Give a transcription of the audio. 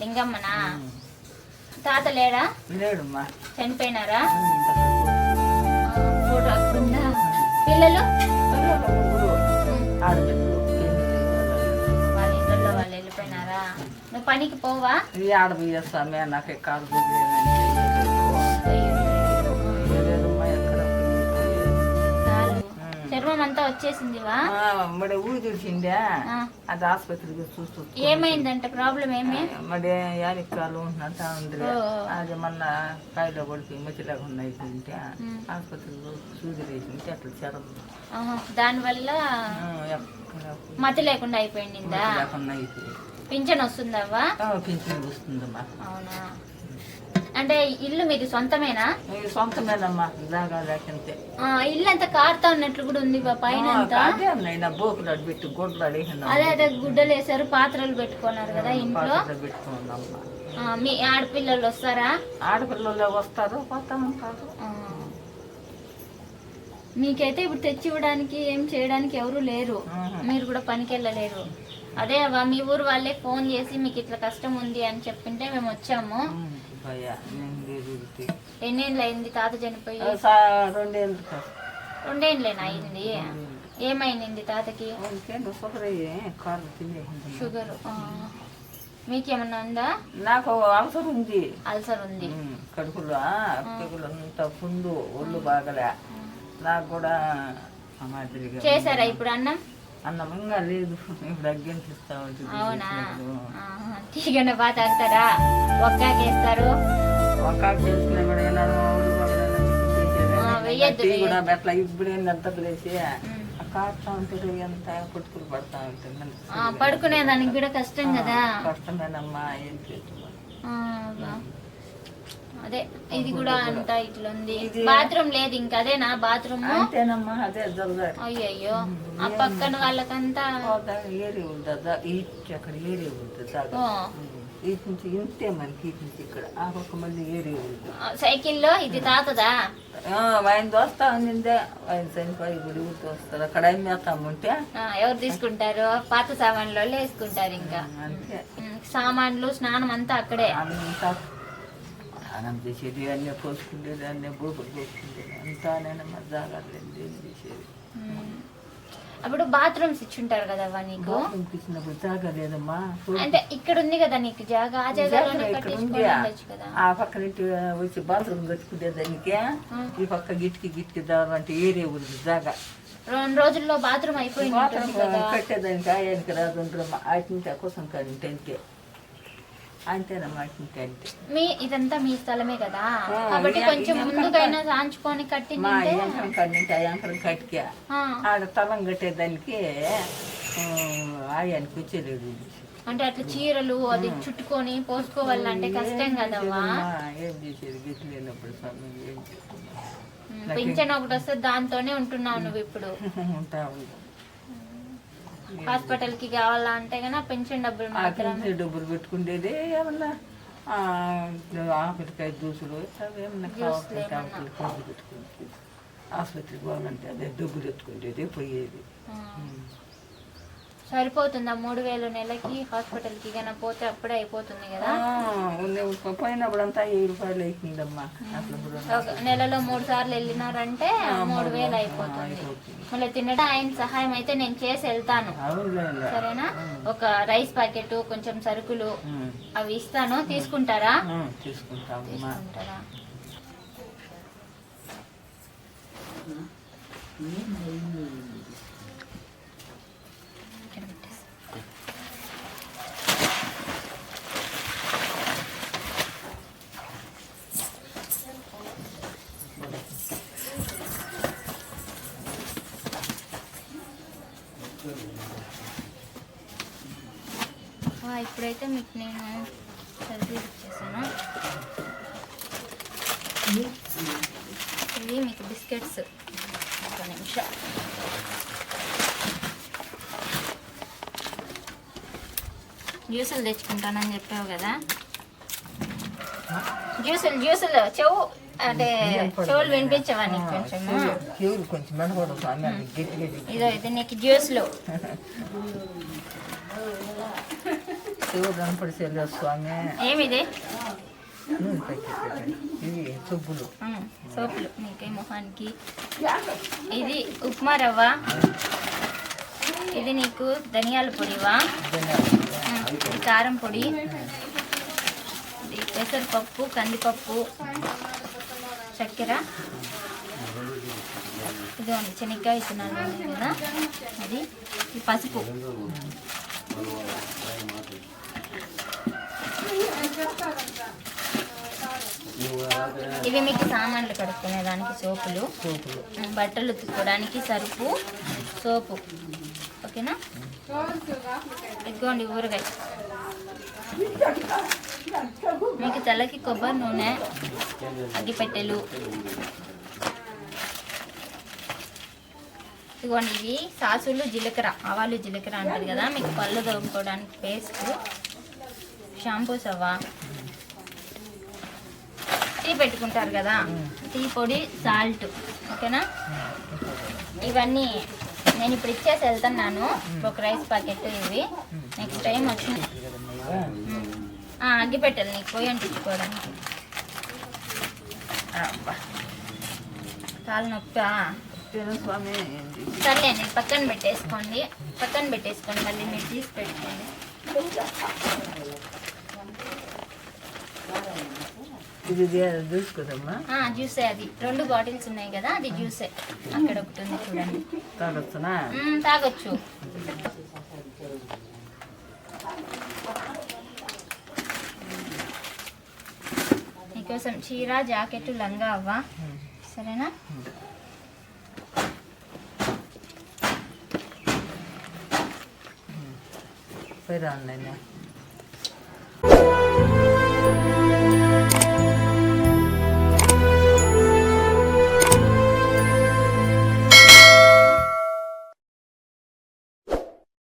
లింగమ్మనా? తాత లేడా? లేడమ్మా. చనిపోయినారా? పిల్లలు? వాళ్ళ ఇళ్ళల్లో వాళ్ళు వెళ్ళిపోయినారా? నువ్వు పనికి పోవా? ఈ ఆడపియ్యస్తామే నాకు ఎక్కడ చర్మం అంతా వచ్చేసిందివా మరి ఊరు చూసిండే. ఆ. అది ఆసుపత్రికి చూస్తూ ఏమైందంట ప్రాబ్లం ఏమి? మరి యానిక్కాలు ఉంటున్నట్టు ఉంది. అది మొన్న కాయలో పడిపోయి మధ్యలాగా ఉన్నాయి తింటే. ఆసుపత్రిలో సూది వేసింటే అట్లా చెరం ఆహా, దానివల్ల మతి లేకుండా అయిపోయిందా. పింఛన్ వస్తుందవ్వా? పింఛన్ వస్తుందమ్మా. అవునా? అంటే ఇల్లు మీది సొంతమేనా? సొంతమేనమ్మా ఆ, ఇల్లు అంతా కారుతా ఉన్నట్లు కూడా ఉంది పైన బోకులు పెట్టి అడిగిన అదే అదే గుడ్డలు వేసారు పాత్రలు పెట్టుకున్నారు కదా ఇంట్లో. మీ ఆడపిల్లలు వస్తారా? ఆడపిల్లలు వస్తారు పోతా ఉంటారు. ఆ. మీకైతే ఇప్పుడు తెచ్చి ఇవ్వడానికి ఏం చేయడానికి ఎవరు లేరు. మీరు కూడా పనికి వెళ్ళలేరు అదే మీ ఊరు వాళ్ళే ఫోన్ చేసి మీకు ఇట్లా కష్టం ఉంది అని చెప్పింటే మేము వచ్చాము. ఎన్నేళ్ళు అయింది తాత చనిపోయి? రెండేళ్ళు. రెండేళ్ళేనా అయింది? ఏమైంది తాతకి? షుగర్ మీకేమన్నా ఉందా? నాకు అవసరం ఉంది. అల్సర్ ఉంది. కడుపులో పెగులు అంతా పుండు ఒళ్ళు బాగలే. నాకు కూడా చేశారా ఇప్పుడు అన్నం? అన్నం ఇంకా లేదు. ఇప్పుడు ఉంటుంది అవునా. తీగన బాగా తాగుతారా ఒక్కాకేస్తారు ఒక చేసుకునే కూడా అట్లా ఇప్పుడు ఎంత ప్లేసి. కాస్తా ఉంటుంది ఎంత కొట్టుకులు పడతా ఉంటుంది ఆ, పడుకునేదానికి కూడా కష్టం కదా. కష్టమేనమ్మా ఏం చేస్తున్నాం. అదే ఇది కూడా అంతా ఇట్లా ఉంది ఇది- బాత్రూమ్ లేదు ఇంకా అదేనా బాత్రూమ్? అంతేనమ్మా అదే జరగాలి అయ్యయ్యో ఆ పక్కన వాళ్ళకంతా ఏరి ఉంటుందా ఇటు అక్కడ ఏరి ఉంటుంది ఓ, ఇటు నుంచి ఇంతే మనకి ఇటు నుంచి ఇక్కడ. ఆ పక్క మళ్ళీ ఏరి ఉంటుంది. ఆ, సైకిల్లో ఇది తాతదా? ఆయన దోస్తా అనిందే ఆయన చనిపోయి ఇప్పుడు ఊరితో వస్తారు అక్కడ ఏం చేస్తామంటే ఆ, ఎవరు తీసుకుంటారు? పాత సామాన్లు వేసుకుంటారు ఇంకా. అంతే. సామాన్లు స్నానం అంతా అక్కడే. అంతా స్నానం చేసేది అన్నీ పోసుకునేది అన్నీ బూపులు పోసుకునేది అంతా నేను జాగ్రత్తలేదు ఏం చేసేది. అప్పుడు బాత్రూమ్స్ ఇచ్చుంటారు కదవ్వా నీకు? పంపించినప్పుడు జాగా లేదమ్మా అంటే ఇక్కడ ఉంది కదా నీకు జాగా? ఆ జాగాలోనే ఇక్కడ ఉంది. కట్టించుకొని ఉండొచ్చు కదా. ఆ పక్క నుండి వచ్చి బాత్రూమ్ కట్టుకునే దానికి ఈ పక్క గిట్కి గిట్కి దారంటే ఏరియా ఉంది జాగా. రెండు రోజుల్లో బాత్రూమ్ అయిపోయింది బాత్రూమ్ కదా. కట్టేదానికి ఆయనకి రాదు ఆయన కోసం కంటే అంతే మీ ఇదంతా మీ స్థలమే కదా. ఆ, కాబట్టి కొంచెం ముందుకైనా సాంచుకొని మా కట్టిందంటే యంత్రం కంటే ఆ యంత్రం కట్టికే. ఆ, ఆడ తలం కట్టేదానికి ఆ, ఆయనకి వచ్చేలేదు అంటే అట్లా చీరలు అది చుట్టుకొని పోసుకోవాలంటే కష్టం కదవ్వా ఏదమ్మా, ఏం చేసేది? గిట్ల లేనప్పుడు స్వామి ఏం చేస్తున్నా ఉమ్, పింఛన్ ఒకటి వస్తే దాంతోనే ఉంటున్నావు నువ్వు ఇప్పుడు. ఉంటా ఉంది హాస్పిటల్కి కావాలా అంటే గన పెన్షన్ డబ్బులు మాత్రం డబ్బులు పెట్టుకుండేది ఏమన్నా ఆ, ఆపిరికాయ జ్యూసులు ఏమన్నా కావాలి ఆసుపత్రికి పోవాలంటే అదే డబ్బులు ఎత్తుకుండేది పోయేది. సరిపోతుందా? మూడు వేలు నెలకి హాస్పిటల్కి గన పోతే అప్పుడే అయిపోతుంది కదా. పోయినప్పుడు అంతా వెయ్యి రూపాయలు ఒక నెలలో మూడు సార్లు వెళ్ళినారంటే మూడు వేలు అయిపోతుంది. మళ్ళీ తినడం ఆయన సహాయం అయితే నేను చేసి వెళ్తాను. సరేనా? ఒక రైస్ ప్యాకెట్ కొంచెం సరుకులు అవి ఇస్తాను. తీసుకుంటారా? తీసుకుంటారా? ఇక్కడ ఇప్పుడైతే మీకు నేను సర్వీస్ ఇచ్చేసాను. ఇవి మీకు బిస్కెట్స్. ఒక నిమిషం. జ్యూసులు తెచ్చుకుంటానని చెప్పావు కదా. జ్యూసులు జ్యూసులు చెవు అంటే చెవులు వినిపించవా నీకు కొంచెము చెవులు కొంచెం ఇదో ఇది నీకు జ్యూస్లు. స్వామి ఏమిది నూనె ప్యాకెట్ ఇవి సబ్బులు ఉమ్, సోపులు నీకే మొహానికి ఇది ఉప్మా రవ్వ ఇది నీకు ధనియాల పొడివా ఇది కారం పొడి ఇది పెసరపప్పు కందిపప్పు చక్కెర ఇదిగోండి శనక్కాయ ఉన్నాయి కదా అది పసుపు ఇవి మీకు సామాన్లు కడుక్కునే దానికి సోపులు. సోపులు బట్టలు ఉతుక్కోవడానికి సరుపు సోపు. ఓకేనా? ఇదిగోండి ఊరగాయ. మీకు తలకి కొబ్బరి నూనె అగ్గిపెట్టెలు ఇదిగోండి ఇవి సాసులు జీలకర్ర ఆవాలు జీలకర్ర అంటారు కదా మీకు పళ్ళు తోముకోవడానికి పేస్ట్. షాంపూస్ అవ్వా టీ పెట్టుకుంటారు కదా టీ పొడి సాల్ట్ ఓకేనా? ఇవన్నీ నేను ఇప్పుడు ఇచ్చేసి వెళ్తున్నాను. ఒక రైస్ ప్యాకెట్ ఇవి. నెక్స్ట్ టైం వచ్చి అగ్గి పెట్టాలి నీకు పోయి అంటించుకోవడానికి. కాలు నొప్పి? సర్లే నేను పక్కన పెట్టేసుకోండి. పక్కన పెట్టేసుకోండి మళ్ళీ మీరు తీసి పెట్టుకోండి. ఇది చూసుకోదమ్మా ఆ, జ్యూసే అది. రెండు బాటిల్స్ ఉన్నాయి కదా అది జ్యూసే. అక్కడ ఒకటి ఉంది చూడండి. తాగొచ్చునా? తాగొచ్చు. నీకోసం చీర జాకెట్ లంగా అవ్వా. సరేనా? పోయి రాను నేను